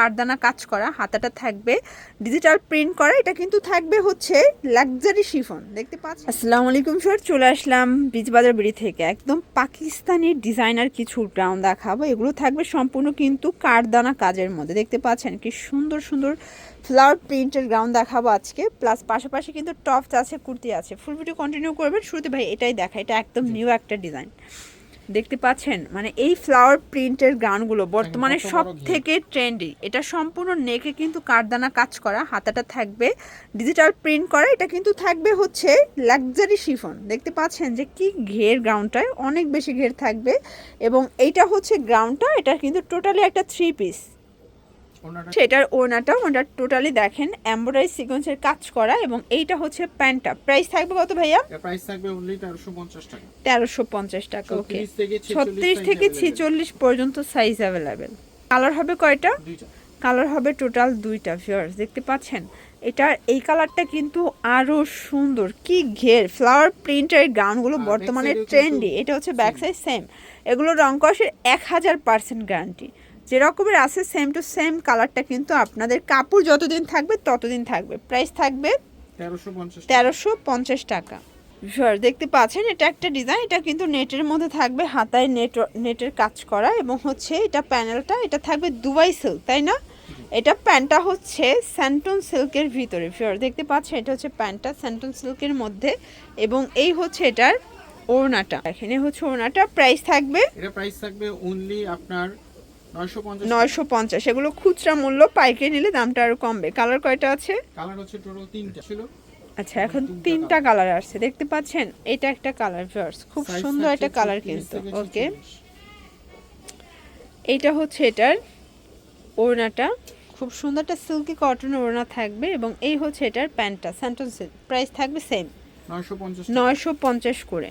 কারদানা কাজ করা হাতাটা থাকবে ডিজিটাল প্রিন্ট করা এটা কিন্তু থাকবে হচ্ছে লাক্সারি শিফন দেখতে পাচ্ছেন? আসসালামু আলাইকুম স্যার চলে আসলাম বীজবাজার বিড়ি থেকে। একদম পাকিস্তানি ডিজাইনার কিছু গ্রাউন দেখাবো এগুলো থাকবে সম্পূর্ণ কিন্তু কারদানা কাজের মধ্যে। দেখতে পাচ্ছেন কি সুন্দর সুন্দর ফ্লাওয়ার প্রিন্টের গ্রাউন্ড দেখাবো আজকে প্লাস পাশাপাশি কিন্তু টপস আছে কুর্তি আছে। ফুল ভিডিও কন্টিনিউ করবেন শুরুতে ভাই এটাই দেখা এটা একদম নিউ একটা ডিজাইন দেখতে পাচ্ছেন? মানে এই ফ্লাওয়ার প্রিন্টের গানগুলো বর্তমানে সব থেকে ট্রেন্ডি এটা সম্পূর্ণ নেকে কিন্তু কারদানা কাজ করা হাতাটা থাকবে ডিজিটাল প্রিন্ট করা এটা কিন্তু থাকবে হচ্ছে লাক্সারি শিফন দেখতে পাচ্ছেন যে কি ঘের গ্রাউন্ডটায় অনেক বেশি ঘের থাকবে এবং এইটা হচ্ছে গ্রাউন্ডটা এটা কিন্তু টোটালি একটা থ্রি পিস সেটার ওনাটা ওনাটা টোটালি দেখেন এমব্রয়ডারি সিকোয়েন্সের কাজ করা এবং এইটা হচ্ছে প্যান্টটা। প্রাইস থাকবে কত ভাইয়া? প্রাইস থাকবে অনলি 1350 টাকা। তেরোশো পঞ্চাশ টাকা ওকে 36 থেকে 46 ছত্রিশ থেকে available। পর্যন্ত সাইজ অ্যাভেলেবেল কালার হবে কয়টা? দুইটা। কালার হবে টোটাল দুইটা ভিউয়ার্স দেখতে পাচ্ছেন? এটার এই কালারটা কিন্তু আরও সুন্দর কি ঘের। ফ্লাওয়ার প্রিন্টের গাউনগুলো বর্তমানে ট্রেন্ডি এটা হচ্ছে ব্যাক। সাইড সেম এগুলো রং কষের এক হাজার পার্সেন্ট গ্যারান্টি যে রকমের আছে সেম টু সেম কালারটা কিন্তু আপনাদের কাপড় যতদিন থাকবে ততদিন থাকবে। প্রাইস থাকবে 1350 টাকা। তেরোশো পঞ্চাশ টাকা। ভিউয়ার দেখতে পাচ্ছেন এটা একটা ডিজাইন এটা কিন্তু নেটের মধ্যে থাকবে হাতায় নেট নেটের কাজ করা এবং হচ্ছে এটা প্যানেলটা এটা থাকবে দুবাই সিল্ক তাই না? এটা প্যান্টটা হচ্ছে স্যান্টন সিল্কের ভিতরে ভিউয়ার দেখতে পাচ্ছেন এটা হচ্ছে প্যান্টটা স্যান্টন সিল্কের মধ্যে এবং এই হচ্ছে এটার ওড়নাটা। এখানে হচ্ছে ওড়নাটা প্রাইস থাকবে এটা প্রাইস থাকবে অনলি আপনার 950 নয়শো পঞ্চাশ এগুলো খুচরা মূল্য পাইকারি নিলে দামটা আরও কমবে। কালার কয়টা আছে? কালার হচ্ছে টোটাল তিনটা ছিল। আচ্ছা এখন তিনটা কালার। আসছে। দেখতে পাচ্ছেন এটা একটা কালার ভিউয়ার্স। খুব সুন্দর একটা কালার কিন্তু ওকে। 46 এইটা হচ্ছে এটার ওড়নাটা। খুব সুন্দর একটা সিল্কি কটন ওড়না থাকবে এবং এই হচ্ছে এটার প্যান্টটা স্যান্টন সিল্ক। প্রাইস থাকবে সেম। নয়শো পঞ্চাশ করে।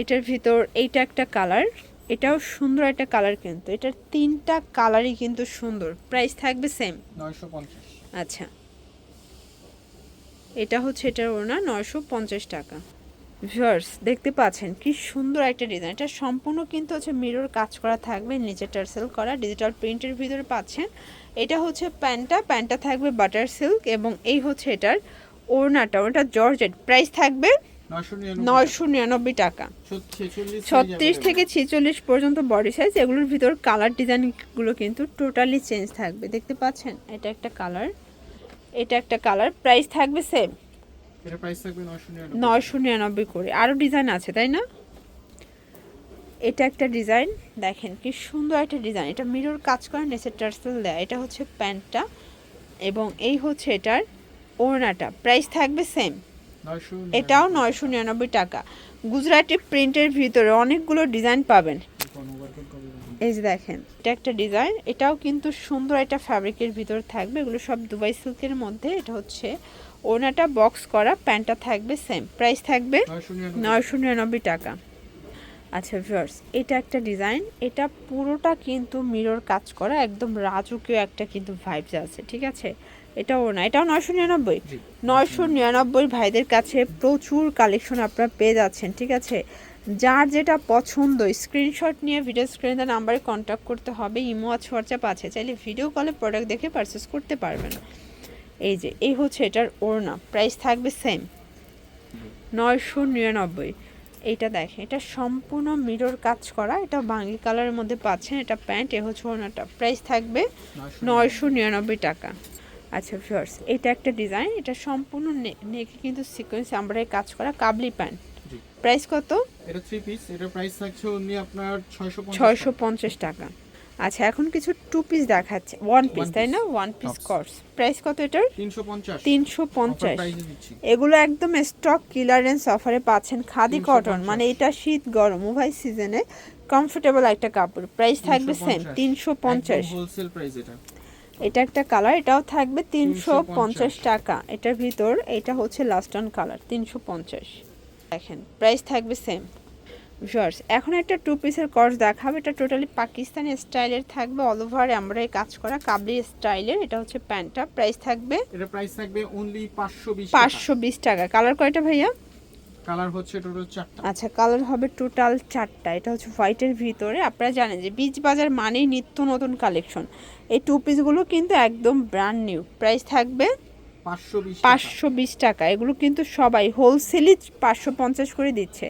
এটার ভিতর এইটা একটা কালার। এটাও সুন্দর একটা কালার কিন্তু। এটার তিনটা কালারই কিন্তু সুন্দর। প্রাইস থাকবে সেম 950 আচ্ছা। এটা হচ্ছে এটার ওড়না নয়শো পঞ্চাশ টাকা। ভিউয়ার্স দেখতে পাচ্ছেন কি সুন্দর একটা ডিজাইন এটা সম্পূর্ণ কিন্তু হচ্ছে মিরর কাজ করা থাকবে নিচে টার্সেল করা ডিজিটাল প্রিন্টের ভিতরে পাচ্ছেন। এটা হচ্ছে প্যান্টটা প্যান্টটা থাকবে বাটার সিল্ক এবং এই হচ্ছে এটার ওড়নাটা ওটা জর্জেট। প্রাইস থাকবে 999 নয়শো নিরানব্বই টাকা। 46 ছত্রিশ থেকে ছেচল্লিশ পর্যন্ত বডি সাইজ এগুলোর ভিতর কালার ডিজাইনগুলো কিন্তু টোটালি চেঞ্জ থাকবে। দেখতে পাচ্ছেন? এটা একটা কালার এটা একটা কালার প্রাইস থাকবে সেম এটা প্রাইস থাকবে 999 নয়শো নিরানব্বই করে। আরও ডিজাইন আছে তাই না? এটা একটা ডিজাইন দেখেন কি সুন্দর একটা ডিজাইন এটা মিরর কাজ করে নেচে টার্সেল দেয়। এটা হচ্ছে প্যান্টটা এবং এই হচ্ছে এটার ওড়নাটা। প্রাইস থাকবে সেম 999 এটাও নয়শো নিরানব্বই টাকা। গুজরাটি প্রিন্টের ভিতরে অনেকগুলো ডিজাইন পাবেন। এই যে দেখেন এটা একটা ডিজাইন। এটাও কিন্তু সুন্দর একটা ফ্যাব্রিকের ভিতর থাকবে। এগুলো সব দুবাই সিল্কের মধ্যে। এটা হচ্ছে ওনাটা বক্স করা প্যান্টটা থাকবে সেম। প্রাইস থাকবে নয়শো নিরানব্বই। টাকা। আচ্ছা ভিউয়ার্স এটা একটা ডিজাইন। এটা পুরোটা কিন্তু মিরর কাজ করা একদম রাজকীয় একটা কিন্তু ভাইবস আছে ঠিক আছে? এটাও না এটাও নয়শো নিরানব্বই। নয়শো নিরানব্বই ভাইদের কাছে প্রচুর কালেকশন আপনারা পেয়ে যাচ্ছেন ঠিক আছে? যার যেটা পছন্দ স্ক্রিনশট নিয়ে ভিডিও স্ক্রিনে নাম্বারে কন্ট্যাক্ট করতে হবে ইমো আছে হোয়াটসঅ্যাপ আছে চাইলে ভিডিও কলে প্রোডাক্ট দেখে পারচেস করতে পারবেন। এই যে এই হচ্ছে এটার ওড়না প্রাইস থাকবে সেম নয়শো নিরানব্বই। এইটা দেখেন এটা সম্পূর্ণ মিরর কাজ করা এটা বাঙ্গি কালারের মধ্যে পাচ্ছেন এটা প্যান্ট এ হচ্ছে ওড়নাটা। প্রাইস থাকবে নয়শো নিরানব্বই টাকা। আচ্ছা ভিউয়ার্স এটা একটা ডিজাইন এটা সম্পূর্ণ নেকে কিন্তু সিকোয়েন্স আমরাই কাজ করা কাবলি প্যান্ট প্রাইস কত? এটা থ্রি পিস এটা প্রাইস থাকছে অনলি আপনার 650 ছয়শো পঞ্চাশ টাকা। আচ্ছা এখন কিছু টু পিস দেখাচ্ছে। ওয়ান পিস তাই না? One piece. কর্স প্রাইস কত এটার? 350 তিনশো অফার পঞ্চাশ প্রাইসে দিচ্ছি। এগুলো একদম স্টক ক্লিয়ারেন্স অফারে পাচ্ছেন খাদি 350 কটন মানে এটা শীত গরম উভয় সিজনে কমফোর্টেবল একটা কাপড়। প্রাইস থাকবে সেম তিনশো পঞ্চাশ। হোলসেল প্রাইস এটা। এটা একটা কালার এটাও থাকবে তিনশো পঞ্চাশ। টাকা। এটার ভিতর এটা হচ্ছে লাস্ট অন কালার তিনশো পঞ্চাশ। দেখেন প্রাইস থাকবে সেম ভিউয়ার্স এখন একটা টু পিসের কর্স দেখাবো। এটা টোটালি পাকিস্তানি স্টাইলের থাকবে অল ওভার আমরা কাজ করা কাবলি স্টাইলের। এটা হচ্ছে প্যান্টটা প্রাইস থাকবে এটা প্রাইস থাকবে অনলি 520 টাকা। পাঁচশো বিশ টাকা। কালার কয়টা ভাইয়া? কালার হচ্ছে টোটাল চারটা। আচ্ছা কালার হবে টোটাল চারটা। এটা হচ্ছে হোয়াইটের ভিতরে। আপনারা জানেন যে বীজ বাজার মানেই নিত্য নতুন কালেকশন। এই টু পিসগুলো কিন্তু একদম ব্র্যান্ড নিউ প্রাইস থাকবে পাঁচশো বিশ টাকা। এগুলো কিন্তু সবাই হোলসেলই পাঁচশো পঞ্চাশ করে দিচ্ছে।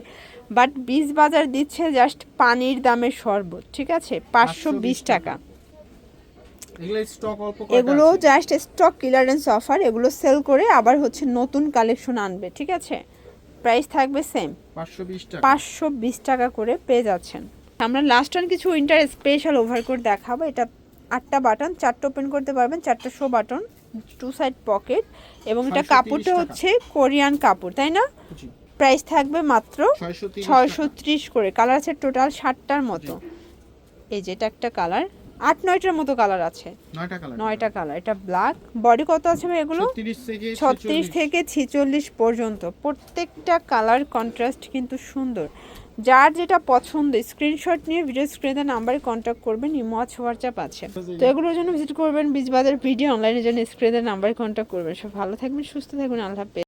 বাট বীজ বাজার দিচ্ছে জাস্ট পানির দামের শরবত ঠিক আছে? পাঁচশো বিশ টাকা। এগুলো এগুলো জাস্ট স্টক ক্লিয়ারেন্স অফার এগুলো সেল করে আবার হচ্ছে নতুন কালেকশন আনবে ঠিক আছে? প্রাইস থাকবে সেম পাঁচশো বিশ টাকা। করে পেয়ে যাচ্ছেন। আমরা লাস্ট অন কিছু উইন্টার স্পেশাল ওভার ওভারকোট দেখাবো। এটা আটটা বাটন চারটা ওপেন করতে পারবেন চারটা show button two side pocket এবং এটা কাপড়টা হচ্ছে কোরিয়ান কাপড় তাই না? প্রাইস থাকবে মাত্র ছয়শো করে। কালার আছে টোটাল ষাটটার মতো। এই যে এটা একটা কালার আট নয়টার মতো কালার আছে। নয়টা কালার এটা ব্ল্যাক বডি কত আছে ভাই এগুলো? ছত্রিশ থেকে ছত্রিশ 46 থেকে ছিচল্লিশ পর্যন্ত। প্রত্যেকটা কালার কন্ট্রাস্ট কিন্তু সুন্দর। যার যেটা পছন্দ স্ক্রিনশট নিয়ে ভিডিও স্ক্রিনে নাম্বারে কন্ট্যাক্ট করবেন। ইমো হোয়াটসঅ্যাপ আছে। তো এগুলোর জন্য ভিজিট করবেন বীজবাজার ভিডিও অনলাইনের জন্য স্ক্রিনের নাম্বারে কন্ট্যাক্ট করবেন। সব ভালো থাকবেন সুস্থ থাকবেন আল্লাহ